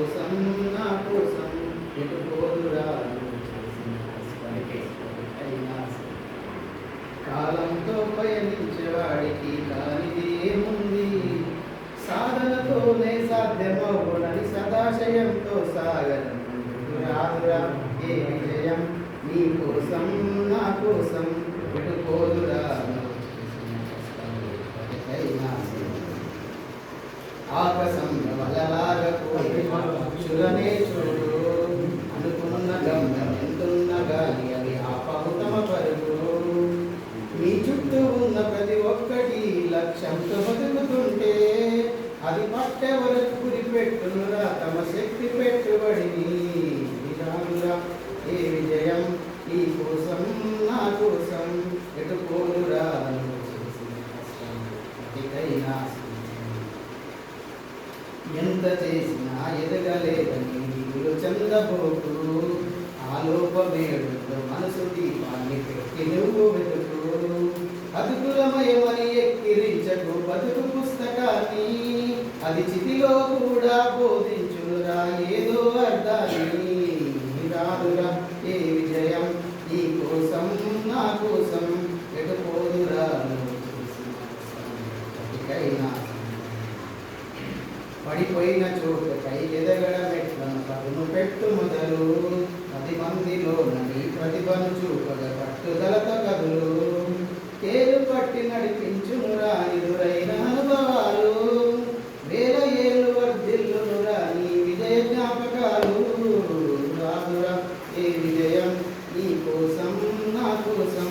కోసం నా కోసం ఎటు పోదురా కాలంతో పయనించేవాడికి కానిది ఏముంది సాధనతోనే సాధ్యమవునని సదాశయంతో సాగను. రాదురా ఏ విజయం నీ కోసం నా కోసం ఎటు పోదురా ఆకాశం లక్ష్యంతో బతుకుతుంటే అది పట్టే వరకు తమ శక్తి పెట్టుబడిని విధానురా ఏ విజయం? ఈ కోసం నా కోసం ఎటుకోనురా ఎంత చేసినా ఎదగలేదని నీళ్ళు చందబోకు ఆలోపమేడు మనసు దీపాన్ని పెట్టి అది చితిలో కూడా బోధించురా ఏదో అర్థాన్ని రాదురా. ఏ విజయం? ఈ కోసం నా కోసం ఎటుపోదురా? పడిపోయిన చోటు కై కష్టం పడిపోయిన ఎదగడం ఎట్లను పదును పెట్టు మొదలు. పది మందిలో నడి ప్రతిభను చూపగ పట్టుదలతో pues